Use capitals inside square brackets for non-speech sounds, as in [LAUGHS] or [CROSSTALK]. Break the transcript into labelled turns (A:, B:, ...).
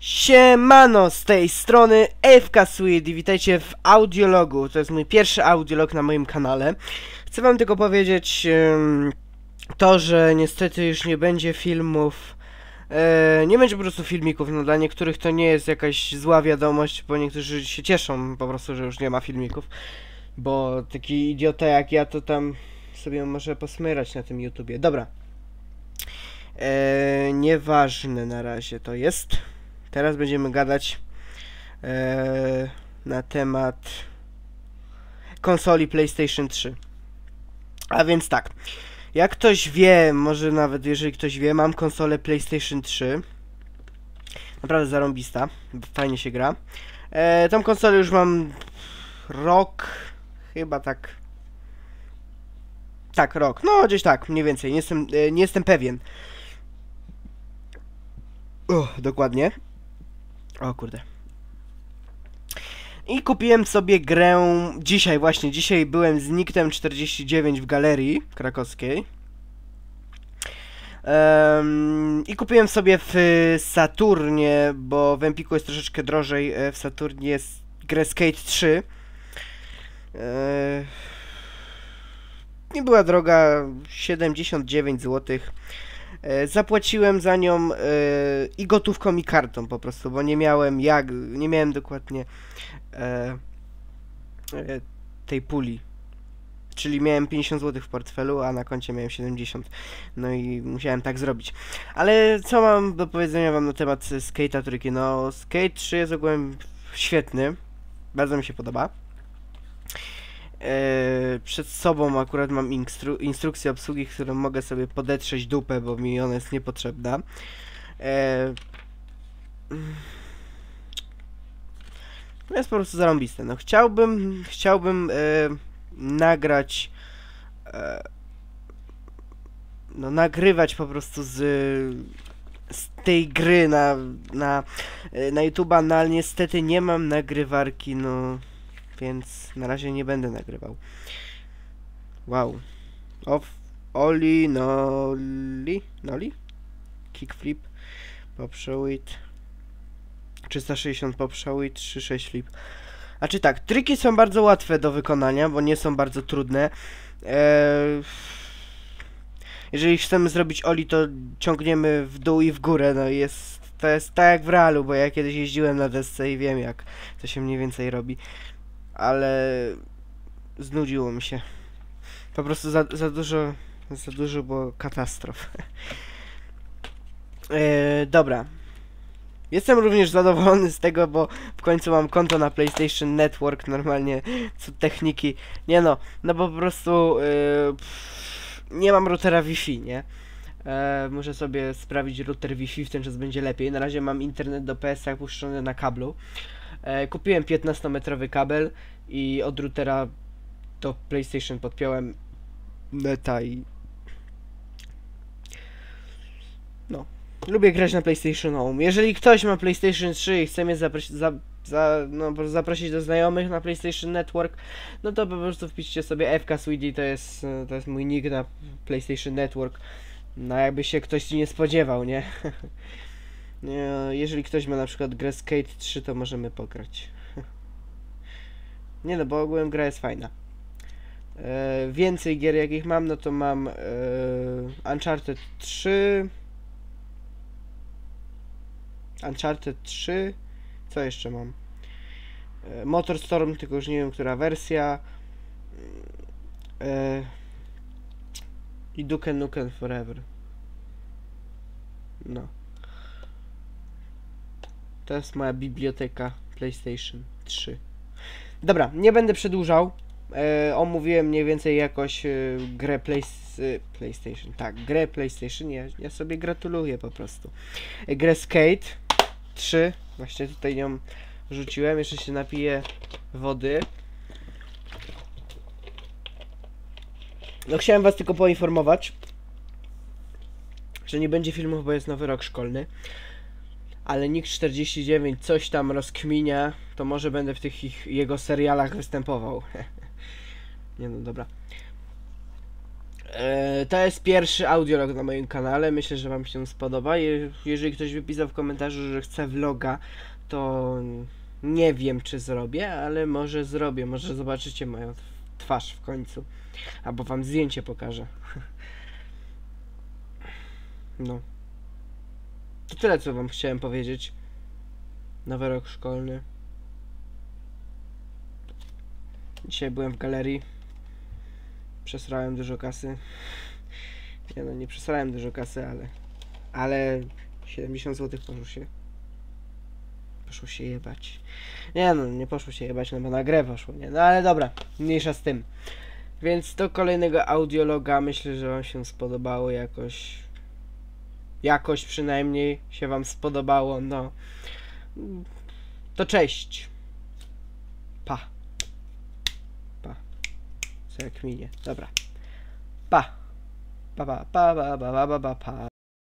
A: Siemano, z tej strony FK Sweet i witajcie w audiologu. To jest mój pierwszy audiolog na moim kanale. Chcę wam tylko powiedzieć to, że niestety już nie będzie filmów. E, nie będzie po prostu filmików, no dla niektórych to nie jest jakaś zła wiadomość, bo niektórzy się cieszą po prostu, że już nie ma filmików. Bo taki idiota jak ja to tam sobie może posmyrać na tym YouTubie. Dobra. E, nieważne na razie to jest. Teraz będziemy gadać e, na temat konsoli PlayStation 3. A więc tak, jak ktoś wie, może nawet jeżeli ktoś wie, mam konsolę PlayStation 3. Naprawdę zarąbista, fajnie się gra. E, tą konsolę już mam rok, chyba tak. Tak, rok. No, gdzieś tak, mniej więcej. Nie jestem, e, nie jestem pewien. Uch, dokładnie. O kurde. I kupiłem sobie grę dzisiaj właśnie, dzisiaj byłem z Niktem 49 w galerii krakowskiej. Em, I kupiłem sobie w Saturnie, bo w Empiku jest troszeczkę drożej, e, w Saturnie jest grę Skate 3. E, nie była droga, 79 zł. E, Zapłaciłem za nią e, i gotówką i kartą po prostu, bo nie miałem jak, nie miałem dokładnie e, tej puli. Czyli miałem 50 zł w portfelu, a na koncie miałem 70. No i musiałem tak zrobić. Ale co mam do powiedzenia wam na temat Skate'a trójki? No, Skate 3 jest ogółem świetny. Bardzo mi się podoba. Eee, przed sobą akurat mam instru instrukcję obsługi, którą mogę sobie podetrzeć dupę, bo mi ona jest niepotrzebna. No jest po prostu zarąbiste. No chciałbym, chciałbym e, nagrać e, no nagrywać po prostu z z tej gry na na e, na YouTube'a, no ale niestety nie mam nagrywarki, no więc na razie nie będę nagrywał. Wow. Off, Oli, Noli, Noli? Kickflip, Popshowit, 360 Popshowit, 36 flip. A czy tak, triki są bardzo łatwe do wykonania, bo nie są bardzo trudne. Eee, jeżeli chcemy zrobić Oli, to ciągniemy w dół i w górę, no jest, to jest tak jak w realu, bo ja kiedyś jeździłem na desce i wiem jak to się mniej więcej robi ale znudziło mi się. Po prostu za, za dużo, za dużo było katastrof. [LAUGHS] e, dobra. Jestem również zadowolony z tego, bo w końcu mam konto na PlayStation Network, normalnie co techniki. Nie no, no bo po prostu e, pff, nie mam routera Wi-Fi, nie? E, muszę sobie sprawić router Wi-Fi, w ten czas będzie lepiej. Na razie mam internet do PS-a puszczony na kablu. E, kupiłem 15-metrowy kabel i od routera do PlayStation podpiąłem neta i... No. Lubię grać na PlayStation Home. Jeżeli ktoś ma PlayStation 3 i chce mnie zaprosić, za, za, no, zaprosić do znajomych na PlayStation Network, no to po prostu wpiszcie sobie FK Sweetie, to jest, to jest mój nick na PlayStation Network. No jakby się ktoś nie spodziewał, nie? [LAUGHS] Jeżeli ktoś ma na przykład grę Skate 3, to możemy pograć. [LAUGHS] Nie no, bo ogółem gra jest fajna. E, więcej gier jakich mam, no to mam e, Uncharted 3 Uncharted 3 Co jeszcze mam? E, Motorstorm, tylko już nie wiem, która wersja e, i Duke Nukem Forever No to jest moja biblioteka PlayStation 3. Dobra, nie będę przedłużał. E, omówiłem mniej więcej jakoś e, grę play, e, PlayStation. Tak, grę PlayStation. Ja, ja sobie gratuluję po prostu. E, grę Skate 3. Właśnie tutaj ją rzuciłem. Jeszcze się napiję wody. No chciałem was tylko poinformować, że nie będzie filmów, bo jest nowy rok szkolny ale Nick 49 coś tam rozkminia, to może będę w tych ich, jego serialach występował. [LAUGHS] Nie no, dobra. E, To jest pierwszy audiolog na moim kanale. Myślę, że Wam się spodoba. Je- Jeżeli ktoś wypisał w komentarzu, że chce vloga, to nie wiem, czy zrobię, ale może zrobię. Może zobaczycie moją twarz w końcu. Albo Wam zdjęcie pokażę. [LAUGHS] No. To tyle, co Wam chciałem powiedzieć. Nowy rok szkolny. Dzisiaj byłem w galerii. Przesrałem dużo kasy. Nie no, nie przesrałem dużo kasy, ale... Ale 70 zł poszło się. Poszło się jebać. Nie no, nie poszło się jebać, no bo na grę poszło, nie? No ale dobra, mniejsza z tym. Więc do kolejnego audiologa myślę, że wam się spodobało jakoś jakoś przynajmniej się Wam spodobało, no to cześć. Pa. Pa. Co jak minie. Dobra. Pa. Pa, pa, pa, pa, pa, pa, pa, pa.